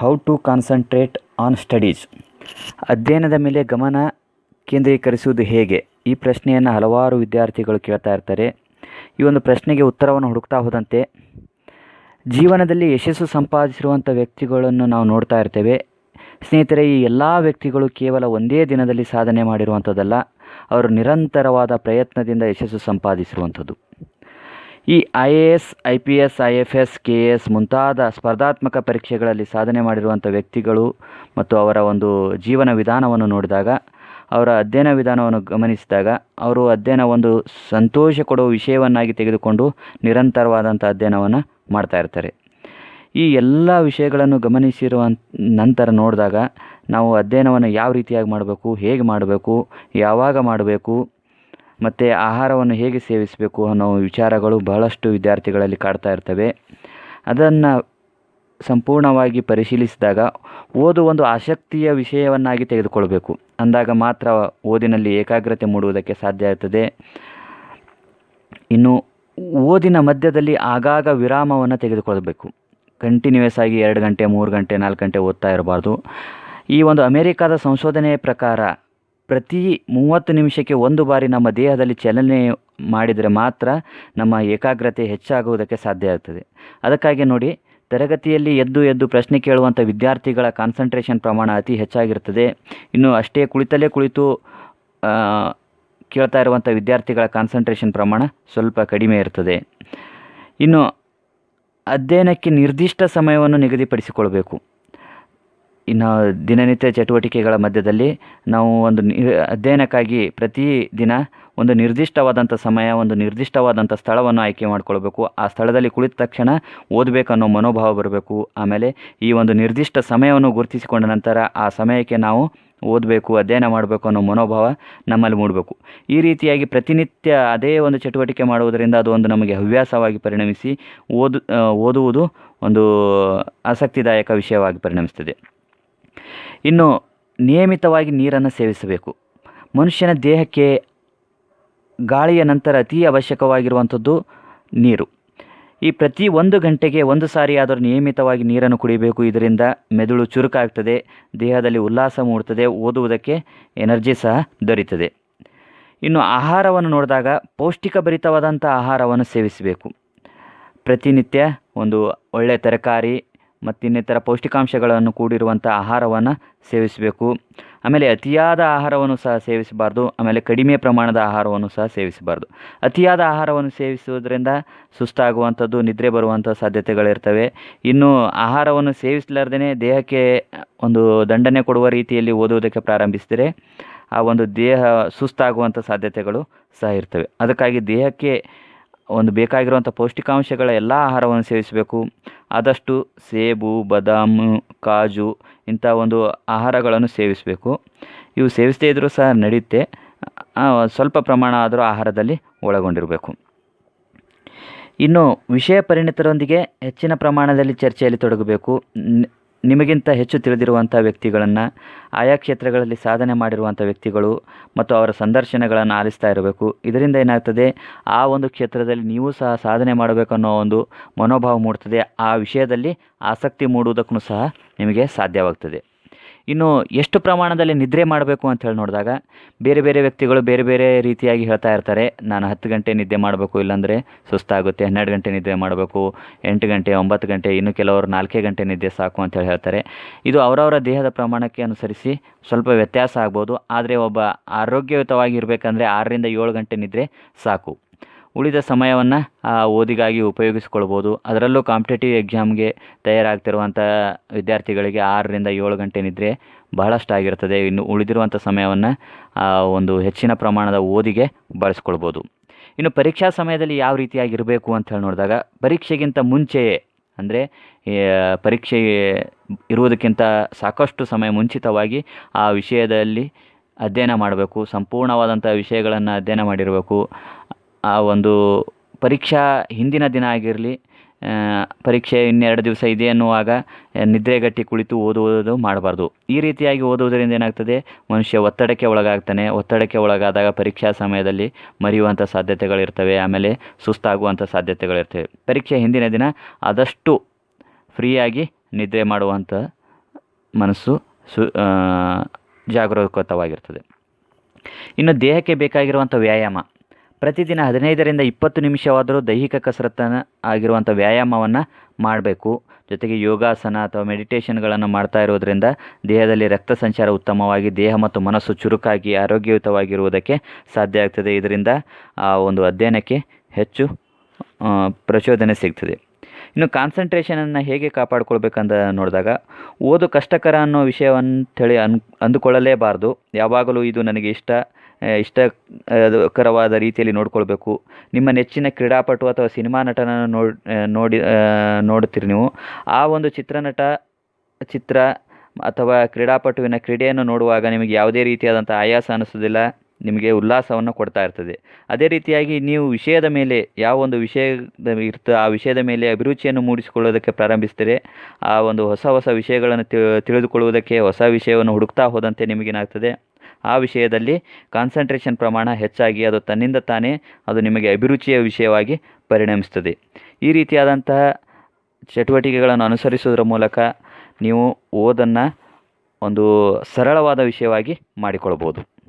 How to concentrate on studies ಅಧ್ಯಯನದ ಮೇಲೆ ಗಮನ ಕೇಂದ್ರೀಕರಿಸುವುದು ಹೇಗೆ? ಈ ಪ್ರಶ್ನೆಯನ್ನು ಹಲವಾರು ವಿದ್ಯಾರ್ಥಿಗಳು ಕೇಳ್ತಾ ಇರ್ತಾರೆ. ಈ ಒಂದು ಪ್ರಶ್ನೆಗೆ ಉತ್ತರವನ್ನು ಹುಡುಕ್ತಾ ಹೋದಂತೆ ಜೀವನದಲ್ಲಿ ಯಶಸ್ಸು ಸಂಪಾದಿಸಿರುವಂಥ ವ್ಯಕ್ತಿಗಳನ್ನು ನಾವು ನೋಡ್ತಾ ಇರ್ತೇವೆ. ಸ್ನೇಹಿತರೆ, ಈ ಎಲ್ಲ ವ್ಯಕ್ತಿಗಳು ಕೇವಲ ಒಂದೇ ದಿನದಲ್ಲಿ ಸಾಧನೆ ಮಾಡಿರುವಂಥದ್ದಲ್ಲ ಅವರು ನಿರಂತರವಾದ ಪ್ರಯತ್ನದಿಂದ ಯಶಸ್ಸು ಸಂಪಾದಿಸಿರುವಂಥದ್ದು ಈ I A S, I P S, I F S, K A S ಮುಂತಾದ ಸ್ಪರ್ಧಾತ್ಮಕ ಪರೀಕ್ಷೆಗಳಲ್ಲಿ ಸಾಧನೆ ಮಾಡಿರುವಂಥ ವ್ಯಕ್ತಿಗಳು ಮತ್ತು ಅವರ ಒಂದು ಜೀವನ ವಿಧಾನವನ್ನು ನೋಡಿದಾಗ, ಅವರ ಅಧ್ಯಯನ ವಿಧಾನವನ್ನು ಗಮನಿಸಿದಾಗ, ಅವರು ಅಧ್ಯಯನ ಒಂದು ಸಂತೋಷ ಕೊಡುವ ವಿಷಯವನ್ನಾಗಿ ತೆಗೆದುಕೊಂಡು ನಿರಂತರವಾದಂಥ ಅಧ್ಯಯನವನ್ನು ಮಾಡ್ತಾ ಇರ್ತಾರೆ. ಈ ಎಲ್ಲ ವಿಷಯಗಳನ್ನು ಗಮನಿಸಿರುವ ನಂತರ ನೋಡಿದಾಗ, ನಾವು ಅಧ್ಯಯನವನ್ನು ಯಾವ ರೀತಿಯಾಗಿ ಮಾಡಬೇಕು, ಹೇಗೆ ಮಾಡಬೇಕು, ಯಾವಾಗ ಮಾಡಬೇಕು ಮತ್ತು ಆಹಾರವನ್ನು ಹೇಗೆ ಸೇವಿಸಬೇಕು ಅನ್ನೋ ವಿಚಾರಗಳು ಬಹಳಷ್ಟು ವಿದ್ಯಾರ್ಥಿಗಳಲ್ಲಿ ಕಾಡ್ತಾ ಇರ್ತವೆ. ಅದನ್ನು ಸಂಪೂರ್ಣವಾಗಿ ಪರಿಶೀಲಿಸಿದಾಗ ಓದು ಒಂದು ಆಸಕ್ತಿಯ ವಿಷಯವನ್ನಾಗಿ ತೆಗೆದುಕೊಳ್ಬೇಕು. ಅಂದಾಗ ಮಾತ್ರ ಓದಿನಲ್ಲಿ ಏಕಾಗ್ರತೆ ಮೂಡುವುದಕ್ಕೆ ಸಾಧ್ಯ ಆಗ್ತದೆ. ಇನ್ನು ಓದಿನ ಮಧ್ಯದಲ್ಲಿ ಆಗಾಗ ವಿರಾಮವನ್ನು ತೆಗೆದುಕೊಳ್ಬೇಕು. ಕಂಟಿನ್ಯೂಯಸ್ ಆಗಿ ಎರಡು ಗಂಟೆ, ಮೂರು ಗಂಟೆ, ನಾಲ್ಕು ಗಂಟೆ ಓದ್ತಾ ಇರಬಾರ್ದು. ಈ ಒಂದು ಅಮೇರಿಕಾದ ಸಂಶೋಧನೆಯ ಪ್ರಕಾರ ಪ್ರತಿ ಮೂವತ್ತು ನಿಮಿಷಕ್ಕೆ ಒಂದು ಬಾರಿ ನಮ್ಮ ದೇಹದಲ್ಲಿ ಚಲನೆ ಮಾಡಿದರೆ ಮಾತ್ರ ನಮ್ಮ ಏಕಾಗ್ರತೆ ಹೆಚ್ಚಾಗುವುದಕ್ಕೆ ಸಾಧ್ಯ ಆಗ್ತದೆ. ಅದಕ್ಕಾಗಿ ನೋಡಿ, ತರಗತಿಯಲ್ಲಿ ಎದ್ದು ಎದ್ದು ಪ್ರಶ್ನೆ ಕೇಳುವಂಥ ವಿದ್ಯಾರ್ಥಿಗಳ ಕಾನ್ಸಂಟ್ರೇಷನ್ ಪ್ರಮಾಣ ಅತಿ ಹೆಚ್ಚಾಗಿರ್ತದೆ. ಇನ್ನು ಅಷ್ಟೇ ಕುಳಿತಲ್ಲೇ ಕುಳಿತು ಕೇಳ್ತಾ ಇರುವಂಥ ವಿದ್ಯಾರ್ಥಿಗಳ ಕಾನ್ಸಂಟ್ರೇಷನ್ ಪ್ರಮಾಣ ಸ್ವಲ್ಪ ಕಡಿಮೆ ಇರ್ತದೆ. ಇನ್ನು ಅಧ್ಯಯನಕ್ಕೆ ನಿರ್ದಿಷ್ಟ ಸಮಯವನ್ನು ನಿಗದಿಪಡಿಸಿಕೊಳ್ಬೇಕು. ಇನ್ನು ದಿನನಿತ್ಯ ಚಟುವಟಿಕೆಗಳ ಮಧ್ಯದಲ್ಲಿ ನಾವು ಒಂದು ನಿ, ಅಧ್ಯಯನಕ್ಕಾಗಿ ಪ್ರತಿ ದಿನ ಒಂದು ನಿರ್ದಿಷ್ಟವಾದಂಥ ಸಮಯ, ಒಂದು ನಿರ್ದಿಷ್ಟವಾದಂಥ ಸ್ಥಳವನ್ನು ಆಯ್ಕೆ ಮಾಡಿಕೊಳ್ಬೇಕು. ಆ ಸ್ಥಳದಲ್ಲಿ ಕುಳಿತ ತಕ್ಷಣ ಓದಬೇಕನ್ನೋ ಮನೋಭಾವ ಬರಬೇಕು. ಆಮೇಲೆ ಈ ಒಂದು ನಿರ್ದಿಷ್ಟ ಸಮಯವನ್ನು ಗುರುತಿಸಿಕೊಂಡ ನಂತರ ಆ ಸಮಯಕ್ಕೆ ನಾವು ಓದಬೇಕು, ಅಧ್ಯಯನ ಮಾಡಬೇಕು ಅನ್ನೋ ಮನೋಭಾವ ನಮ್ಮಲ್ಲಿ ಮೂಡಬೇಕು. ಈ ರೀತಿಯಾಗಿ ಪ್ರತಿನಿತ್ಯ ಅದೇ ಒಂದು ಚಟುವಟಿಕೆ ಮಾಡುವುದರಿಂದ ಅದು ಒಂದು ನಮಗೆ ಹವ್ಯಾಸವಾಗಿ ಪರಿಣಮಿಸಿ ಓದು ಓದುವುದು ಒಂದು ಆಸಕ್ತಿದಾಯಕ ವಿಷಯವಾಗಿ ಪರಿಣಮಿಸ್ತದೆ. ಇನ್ನು ನಿಯಮಿತವಾಗಿ ನೀರನ್ನು ಸೇವಿಸಬೇಕು. ಮನುಷ್ಯನ ದೇಹಕ್ಕೆ ಗಾಳಿಯ ನಂತರ ಅತಿ ಅವಶ್ಯಕವಾಗಿರುವಂಥದ್ದು ನೀರು. ಈ ಪ್ರತಿ ಒಂದು ಗಂಟೆಗೆ ಒಂದು ಸಾರಿ ಆದರೂ ನಿಯಮಿತವಾಗಿ ನೀರನ್ನು ಕುಡಿಬೇಕು. ಇದರಿಂದ ಮೆದುಳು ಚುರುಕಾಗ್ತದೆ, ದೇಹದಲ್ಲಿ ಉಲ್ಲಾಸ ಮೂಡ್ತದೆ ಓದುವುದಕ್ಕೆ ಎನರ್ಜಿ ಸಹ ದೊರೀತದೆ. ಇನ್ನು ಆಹಾರವನ್ನು ನೋಡಿದಾಗ ಪೌಷ್ಟಿಕಭರಿತವಾದಂಥ ಆಹಾರವನ್ನು ಸೇವಿಸಬೇಕು. ಪ್ರತಿನಿತ್ಯ ಒಂದು ಒಳ್ಳೆಯ ತರಕಾರಿ ಮತ್ತು ಇನ್ನಿತರ ಪೌಷ್ಟಿಕಾಂಶಗಳನ್ನು ಕೂಡಿರುವಂಥ ಆಹಾರವನ್ನು ಸೇವಿಸಬೇಕು. ಆಮೇಲೆ ಅತಿಯಾದ ಆಹಾರವನ್ನು ಸಹ ಸೇವಿಸಬಾರ್ದು. ಆಮೇಲೆ ಕಡಿಮೆ ಪ್ರಮಾಣದ ಆಹಾರವನ್ನು ಸಹ ಸೇವಿಸಬಾರ್ದು. ಅತಿಯಾದ ಆಹಾರವನ್ನು ಸೇವಿಸುವುದರಿಂದ ಸುಸ್ತಾಗುವಂಥದ್ದು, ನಿದ್ರೆ ಬರುವಂಥ ಸಾಧ್ಯತೆಗಳಿರ್ತವೆ. ಇನ್ನು ಆಹಾರವನ್ನು ಸೇವಿಸಲಾರ್ದೇ ದೇಹಕ್ಕೆ ಒಂದು ದಂಡನೆ ಕೊಡುವ ರೀತಿಯಲ್ಲಿ ಓದುವುದಕ್ಕೆ ಪ್ರಾರಂಭಿಸಿದರೆ ಆ ಒಂದು ದೇಹ ಸುಸ್ತಾಗುವಂಥ ಸಾಧ್ಯತೆಗಳು ಸಹ ಇರ್ತವೆ. ಅದಕ್ಕಾಗಿ ದೇಹಕ್ಕೆ ಒಂದು ಬೇಕಾಗಿರುವಂಥ ಪೌಷ್ಟಿಕಾಂಶಗಳ ಎಲ್ಲ ಆಹಾರವನ್ನು ಸೇವಿಸಬೇಕು. ಆದಷ್ಟು ಸೇಬು, ಬದಾಮು, ಕಾಜು ಇಂಥ ಒಂದು ಆಹಾರಗಳನ್ನು ಸೇವಿಸಬೇಕು. ಇವು ಸೇವಿಸದೇ ಇದ್ದರೂ ಸಹ ನಡೆಯುತ್ತೆ. ಸ್ವಲ್ಪ ಪ್ರಮಾಣ ಆದರೂ ಆಹಾರದಲ್ಲಿ ಒಳಗೊಂಡಿರಬೇಕು. ಇನ್ನು ವಿಷಯ ಪರಿಣಿತರೊಂದಿಗೆ ಹೆಚ್ಚಿನ ಪ್ರಮಾಣದಲ್ಲಿ ಚರ್ಚೆಯಲ್ಲಿ ತೊಡಗಬೇಕು. ನಿಮಗಿಂತ ಹೆಚ್ಚು ತಿಳಿದಿರುವಂಥ ವ್ಯಕ್ತಿಗಳನ್ನು, ಆಯಾ ಕ್ಷೇತ್ರಗಳಲ್ಲಿ ಸಾಧನೆ ಮಾಡಿರುವಂಥ ವ್ಯಕ್ತಿಗಳು ಮತ್ತು ಅವರ ಸಂದರ್ಶನಗಳನ್ನು ಆಲಿಸ್ತಾ ಇರಬೇಕು. ಇದರಿಂದ ಏನಾಗ್ತದೆ, ಆ ಒಂದು ಕ್ಷೇತ್ರದಲ್ಲಿ ನೀವು ಸಹ ಸಾಧನೆ ಮಾಡಬೇಕು ಅನ್ನೋ ಒಂದು ಮನೋಭಾವ ಮೂಡ್ತದೆ. ಆ ವಿಷಯದಲ್ಲಿ ಆಸಕ್ತಿ ಮೂಡುವುದಕ್ಕೂ ಸಹ ನಿಮಗೆ ಸಾಧ್ಯವಾಗ್ತದೆ. ಇನ್ನು ಎಷ್ಟು ಪ್ರಮಾಣದಲ್ಲಿ ನಿದ್ರೆ ಮಾಡಬೇಕು ಅಂತ ಹೇಳಿ ನೋಡಿದಾಗ ಬೇರೆ ಬೇರೆ ವ್ಯಕ್ತಿಗಳು ಬೇರೆ ಬೇರೆ ರೀತಿಯಾಗಿ ಹೇಳ್ತಾ ಇರ್ತಾರೆ, ನಾನು ಹತ್ತು ಗಂಟೆ ನಿದ್ದೆ ಮಾಡಬೇಕು, ಇಲ್ಲಾಂದರೆ ಸುಸ್ತಾಗುತ್ತೆ, ಹನ್ನೆರಡು ಗಂಟೆ ನಿದ್ದೆ ಮಾಡಬೇಕು, ಎಂಟು ಗಂಟೆ, ಒಂಬತ್ತು ಗಂಟೆ, ಇನ್ನು ಕೆಲವರು ನಾಲ್ಕೇ ಗಂಟೆ ನಿದ್ದೆ ಸಾಕು ಅಂತೇಳಿ ಹೇಳ್ತಾರೆ. ಇದು ಅವರವರ ದೇಹದ ಪ್ರಮಾಣಕ್ಕೆ ಅನುಸರಿಸಿ ಸ್ವಲ್ಪ ವ್ಯತ್ಯಾಸ ಆಗ್ಬೋದು, ಆದರೆ ಒಬ್ಬ ಆರೋಗ್ಯಯುತವಾಗಿ ಇರಬೇಕಂದ್ರೆ ಆರರಿಂದ ಏಳು ಗಂಟೆ ನಿದ್ರೆ ಸಾಕು. ಉಳಿದ ಸಮಯವನ್ನು ಆ ಓದಿಗಾಗಿ ಉಪಯೋಗಿಸ್ಕೊಳ್ಬೋದು. ಅದರಲ್ಲೂ ಕಾಂಪಿಟೇಟಿವ್ ಎಕ್ಸಾಮ್ಗೆ ತಯಾರಾಗ್ತಿರುವಂಥ ವಿದ್ಯಾರ್ಥಿಗಳಿಗೆ ಆರರಿಂದ ಏಳು ಗಂಟೆ ನಿದ್ರೆ ಬಹಳಷ್ಟು ಆಗಿರ್ತದೆ ಇನ್ನು ಉಳಿದಿರುವಂಥ ಸಮಯವನ್ನು ಆ ಒಂದು ಹೆಚ್ಚಿನ ಪ್ರಮಾಣದ ಓದಿಗೆ ಬಳಸ್ಕೊಳ್ಬೋದು. ಇನ್ನು ಪರೀಕ್ಷಾ ಸಮಯದಲ್ಲಿ ಯಾವ ರೀತಿಯಾಗಿರಬೇಕು ಅಂತ ಹೇಳಿ ನೋಡಿದಾಗ ಪರೀಕ್ಷೆಗಿಂತ ಮುಂಚೆಯೇ ಅಂದರೆ ಪರೀಕ್ಷೆ ಇರುವುದಕ್ಕಿಂತ ಸಾಕಷ್ಟು ಸಮಯ ಮುಂಚಿತವಾಗಿ ಆ ವಿಷಯದಲ್ಲಿ ಅಧ್ಯಯನ ಮಾಡಬೇಕು. ಸಂಪೂರ್ಣವಾದಂಥ ವಿಷಯಗಳನ್ನು ಅಧ್ಯಯನ ಮಾಡಿರಬೇಕು. ಆ ಒಂದು ಪರೀಕ್ಷಾ ಹಿಂದಿನ ದಿನ ಆಗಿರಲಿ ಪರೀಕ್ಷೆ ಇನ್ನೆರಡು ದಿವಸ ಇದೆ ಅನ್ನುವಾಗ ನಿದ್ರೆಗಟ್ಟಿ ಕುಳಿತು ಓದುವುದು ಮಾಡಬಾರ್ದು. ಈ ರೀತಿಯಾಗಿ ಓದುವುದರಿಂದ ಏನಾಗ್ತದೆ, ಮನುಷ್ಯ ಒತ್ತಡಕ್ಕೆ ಒಳಗಾಗ್ತಾನೆ. ಒತ್ತಡಕ್ಕೆ ಒಳಗಾದಾಗ ಪರೀಕ್ಷಾ ಸಮಯದಲ್ಲಿ ಮರೆಯುವಂಥ ಸಾಧ್ಯತೆಗಳಿರ್ತವೆ, ಆಮೇಲೆ ಸುಸ್ತಾಗುವಂಥ ಸಾಧ್ಯತೆಗಳಿರ್ತವೆ. ಪರೀಕ್ಷೆ ಹಿಂದಿನ ದಿನ ಆದಷ್ಟು ಫ್ರೀಯಾಗಿ ನಿದ್ರೆ ಮಾಡುವಂಥ ಮನಸ್ಸು ಸು ಜಾಗರೂಕತವಾಗಿರ್ತದೆ. ಇನ್ನು ದೇಹಕ್ಕೆ ಬೇಕಾಗಿರುವಂಥ ವ್ಯಾಯಾಮ. ಪ್ರತಿದಿನ ಹದಿನೈದರಿಂದ ಇಪ್ಪತ್ತು ನಿಮಿಷವಾದರೂ ದೈಹಿಕ ಕಸರತ್ತನ್ನು ಆಗಿರುವಂಥ ವ್ಯಾಯಾಮವನ್ನು ಮಾಡಬೇಕು. ಜೊತೆಗೆ ಯೋಗಾಸನ ಅಥವಾ ಮೆಡಿಟೇಷನ್ಗಳನ್ನು ಮಾಡ್ತಾ ಇರೋದರಿಂದ ದೇಹದಲ್ಲಿ ರಕ್ತ ಸಂಚಾರ ಉತ್ತಮವಾಗಿ, ದೇಹ ಮತ್ತು ಮನಸ್ಸು ಚುರುಕಾಗಿ, ಆರೋಗ್ಯಯುತವಾಗಿರುವುದಕ್ಕೆ ಸಾಧ್ಯ ಆಗ್ತದೆ. ಇದರಿಂದ ಆ ಒಂದು ಅಧ್ಯಯನಕ್ಕೆ ಹೆಚ್ಚು ಪ್ರಚೋದನೆ ಸಿಗ್ತದೆ. ಇನ್ನು ಕಾನ್ಸಂಟ್ರೇಷನನ್ನು ಹೇಗೆ ಕಾಪಾಡಿಕೊಳ್ಬೇಕಂತ ನೋಡಿದಾಗ ಓದು ಕಷ್ಟಕರ ಅನ್ನೋ ವಿಷಯವಂತೇಳಿ ಅನ್, ಅಂದುಕೊಳ್ಳಲೇಬಾರ್ದು. ಯಾವಾಗಲೂ ಇದು ನನಗೆ ಇಷ್ಟ. ಇಷ್ಟಕರವಾದ ರೀತಿಯಲ್ಲಿ ನೋಡಿಕೊಳ್ಬೇಕು. ನಿಮ್ಮ ನೆಚ್ಚಿನ ಕ್ರೀಡಾಪಟು ಅಥವಾ ಸಿನಿಮಾ ನಟನನ್ನು ನೋಡಿ ನೋಡಿ ನೋಡುತ್ತೀರಿ ನೀವು. ಆ ಒಂದು ಚಿತ್ರನಟ, ಚಿತ್ರ ಅಥವಾ ಕ್ರೀಡಾಪಟುವಿನ ಕ್ರೀಡೆಯನ್ನು ನೋಡುವಾಗ ನಿಮಗೆ ಯಾವುದೇ ರೀತಿಯಾದಂಥ ಆಯಾಸ ಅನ್ನಿಸೋದಿಲ್ಲ ನಿಮಗೆ ಉಲ್ಲಾಸವನ್ನು ಕೊಡ್ತಾ ಇರ್ತದೆ. ಅದೇ ರೀತಿಯಾಗಿ ನೀವು ವಿಷಯದ ಮೇಲೆ, ಯಾವ ಒಂದು ವಿಷಯದ ಇರ್ತ, ಆ ವಿಷಯದ ಮೇಲೆ ಅಭಿರುಚಿಯನ್ನು ಮೂಡಿಸಿಕೊಳ್ಳೋದಕ್ಕೆ ಪ್ರಾರಂಭಿಸಿದರೆ ಆ ಒಂದು ಹೊಸ ಹೊಸ ವಿಷಯಗಳನ್ನು ತಿಳಿದುಕೊಳ್ಳುವುದಕ್ಕೆ ಹೊಸ ವಿಷಯವನ್ನು ಹುಡುಕ್ತಾ ಹೋದಂತೆ ನಿಮಗೇನಾಗ್ತದೆ? ಆ ವಿಷಯದಲ್ಲಿ ಕಾನ್ಸಂಟ್ರೇಷನ್ ಪ್ರಮಾಣ ಹೆಚ್ಚಾಗಿ ಅದು ತನ್ನಿಂದ ತಾನೇ ಅದು ನಿಮಗೆ ಅಭಿರುಚಿಯ ವಿಷಯವಾಗಿ ಪರಿಣಮಿಸ್ತದೆ. ಈ ರೀತಿಯಾದಂತಹ ಚಟುವಟಿಕೆಗಳನ್ನು ಅನುಸರಿಸುವುದರ ಮೂಲಕ ನೀವು ಓದನ್ನು ಒಂದು ಸರಳವಾದ ವಿಷಯವಾಗಿ ಮಾಡಿಕೊಳ್ಬೋದು